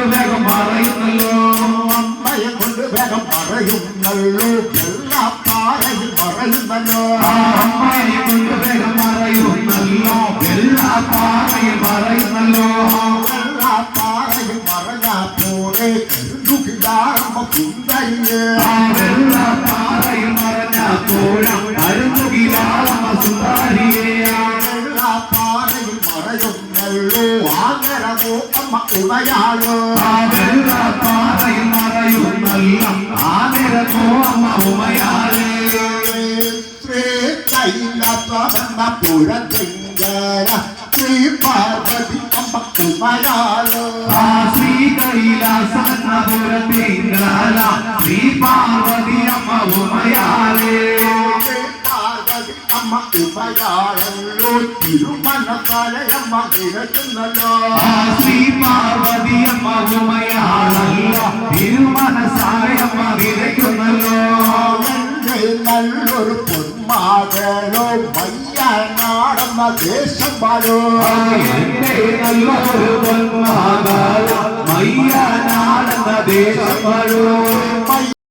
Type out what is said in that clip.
കൊണ്ട് വേഗം പറയുന്നല്ലോ. അമ്മയെ കൊണ്ട് വേഗം പറയുന്നല്ലോ. എല്ലാ പാറയിൽ പറയുന്നല്ലോ. അമ്മയെ കൊണ്ട് വേഗം പറയുന്നല്ലോ. എല്ലാ പാറയിൽ പറയുന്നല്ലോ. എല്ലാ പാറയിൽ പറഞ്ഞാ പോലെ ദുഃഖിതാകുമ്പോ ആ പാറയിൽ പറഞ്ഞാ പോലും അരുന്നുകിലാളമ്മ కళ్ళు ఆగరము అమ్మ ఉదయాలు. మరయు ఆమెరము అమ్మ ఉమయాలే శ్రీ కైలాసమ్మ పురతింగర శ్రీ పార్వతి అమ్మ ఉమయాలు శ్రీ కైలాసన్న పురతింగర శ్రీ పార్వతి అమ్మ ఉమయ. അമ്മ ഉമയാളല്ലോ തിരുമനക്കാലയമ്മ വിരട്ടുന്നല്ലോ ആ ശ്രീ പാർവതി അമ്മ ഉമയാളല്ല തിരുമനസായമ്മ വിതയ്ക്കുന്നല്ലോ നല്ലൊരു പൊന്മാകളോ വയ്യനാടെന്ന ദേശം പാടോ നല്ലൊരു പൊന്മാകാല മയ്യനാടെന്ന ദേശം